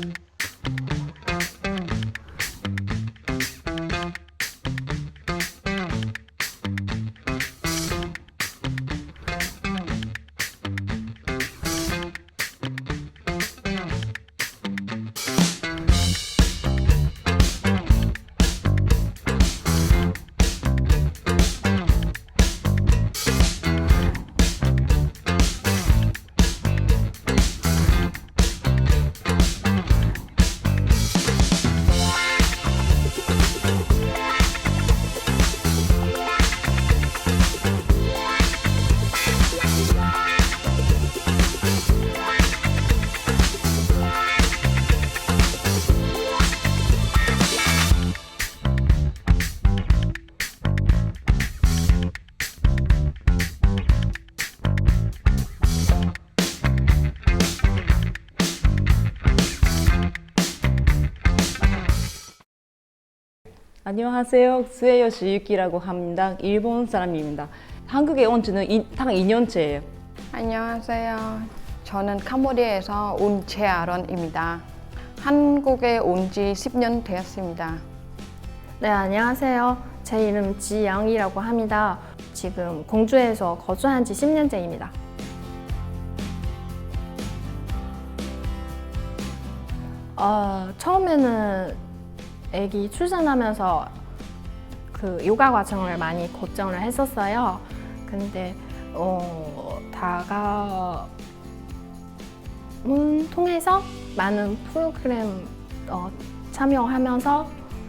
um, 안녕하세요. 스에요시 유키라고 합니다. 일본 사람입니다. 한국에 온 지는 이, 딱 2년째예요. 안녕하세요. 저는 캄보디아에서 온 제아런입니다. 한국에 온 지 10년 되었습니다. 네, 안녕하세요. 제 이름 지영이라고 합니다. 지금 공주에서 거주한 지 10년째입니다. 어, 처음에는 아기 출산하면서 그 요가 과정을 많이 걱정을 했었어요. 근데 어, 다가문 통해서 많은 프로그램 어, 참여하면서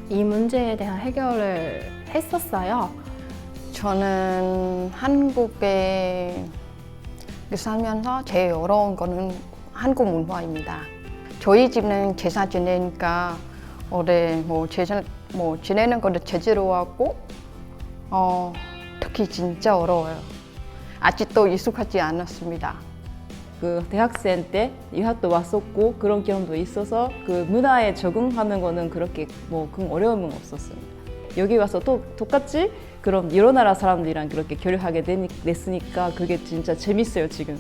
이 문제에 대한 해결을 했었어요. 저는 한국에 살면서 제일 어려운 거는 한국 문화입니다. 저희 집은 제사 지내니까 올해 뭐 제사 뭐 지내는 거를 제대로 하고 어 특히 진짜 어려워요. 아직도 익숙하지 않았습니다. 그 대학생 때 유학도 왔었고 그런 경험도 있어서 그 문화에 적응하는 거는 그렇게 뭐 큰 어려움은 없었습니다. 여기 와서 또 똑같이 그럼 여러 나라 사람들이랑 그렇게 교류하게 됐으니까 그게 진짜 재밌어요 지금.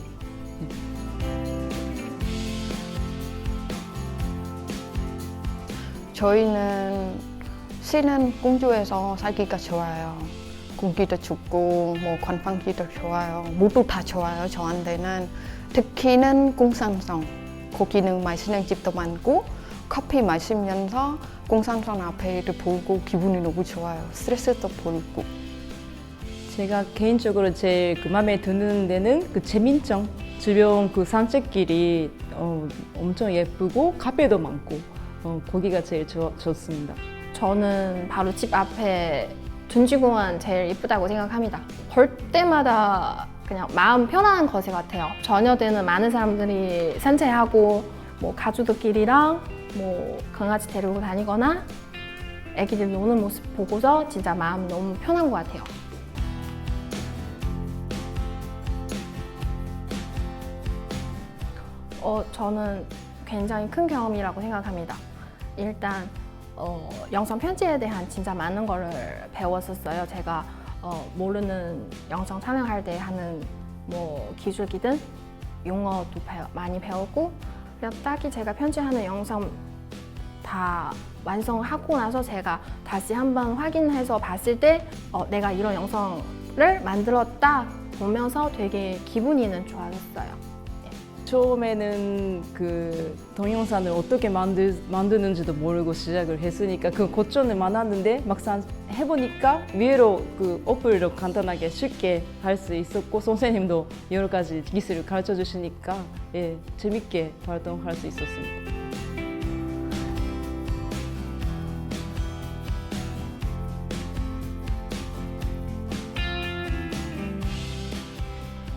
저희는 쉬는 공주에서 살기가 좋아요. 공기도 춥고 뭐 관광지도 좋아요. 모두 다 좋아요. 저한테는 특히는 공산성 거기는 맛있는 집도 많고 커피 마시면서 공산성 앞에를 보고 기분이 너무 좋아요. 스트레스도 풀고. 제가 개인적으로 제일 그 마음에 드는 데는 그 재민정 주변 그 산책길이 어, 엄청 예쁘고 카페도 많고 어, 거기가 제일 좋, 좋습니다. 저는 바로 집 앞에 둔지공원 제일 이쁘다고 생각합니다. 볼 때마다 그냥 마음 편안한 것의 같아요. 저녁 때는 많은 사람들이 산책하고 뭐 가족들끼리랑 뭐 강아지 데리고 다니거나 애기들 노는 모습 보고서 진짜 마음 너무 편한 것 같아요. 어, 저는 굉장히 큰 경험이라고 생각합니다. 일단 어, 영상 편집에 대한 진짜 많은 거를 배웠었어요. 제가 어, 모르는 영상 촬영할 때 하는 뭐 기술이든 용어도 배워- 많이 배웠고 딱히 제가 편집하는 영상 다 완성하고 나서 제가 다시 한번 확인해서 봤을 때 어, 내가 이런 영상을 만들었다 보면서 되게 기분이는 좋았어요. 처음에는 그 동영상을 어떻게 만들, 만드는지도 모르고 시작을 했으니까 그 고전은 많았는데 막상 해보니까 위로 그 어플로 간단하게 쉽게 할 수 있었고 선생님도 여러 가지 기술을 가르쳐 주시니까 예, 재밌게 활동할 수 있었습니다.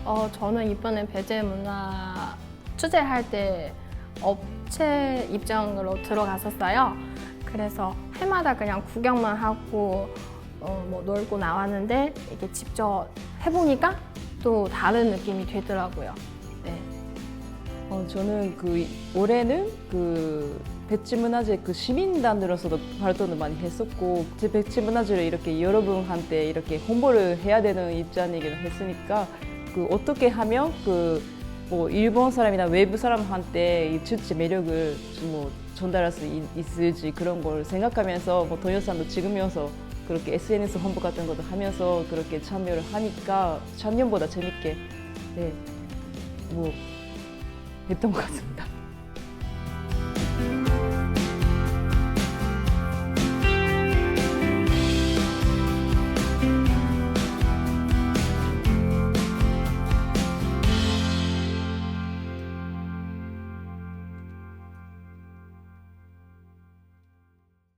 어, 저는 이번에 배제 문화 취재할 때 업체 입장으로 들어갔었어요. 그래서 해마다 그냥 구경만 하고 어, 뭐 놀고 나왔는데 이게 직접 해보니까 또 다른 느낌이 되더라고요. 네. 어, 저는 그 올해는 그 백지문화재 그 시민단으로서도 활동을 많이 했었고 제 백지문화재를 이렇게 여러분한테 이렇게 홍보를 해야 되는 입장이기도 했으니까 그 어떻게 하면 그 뭐 일본 사람이나 외부 사람한테 이 츠츠의 매력을 뭐 전달할 수 있, 있을지 그런 걸 생각하면서 뭐 동영상도 찍으면서 그렇게 SNS 홍보 같은 것도 하면서 그렇게 참여를 하니까 작년보다 재밌게 네, 뭐 했던 것 같습니다.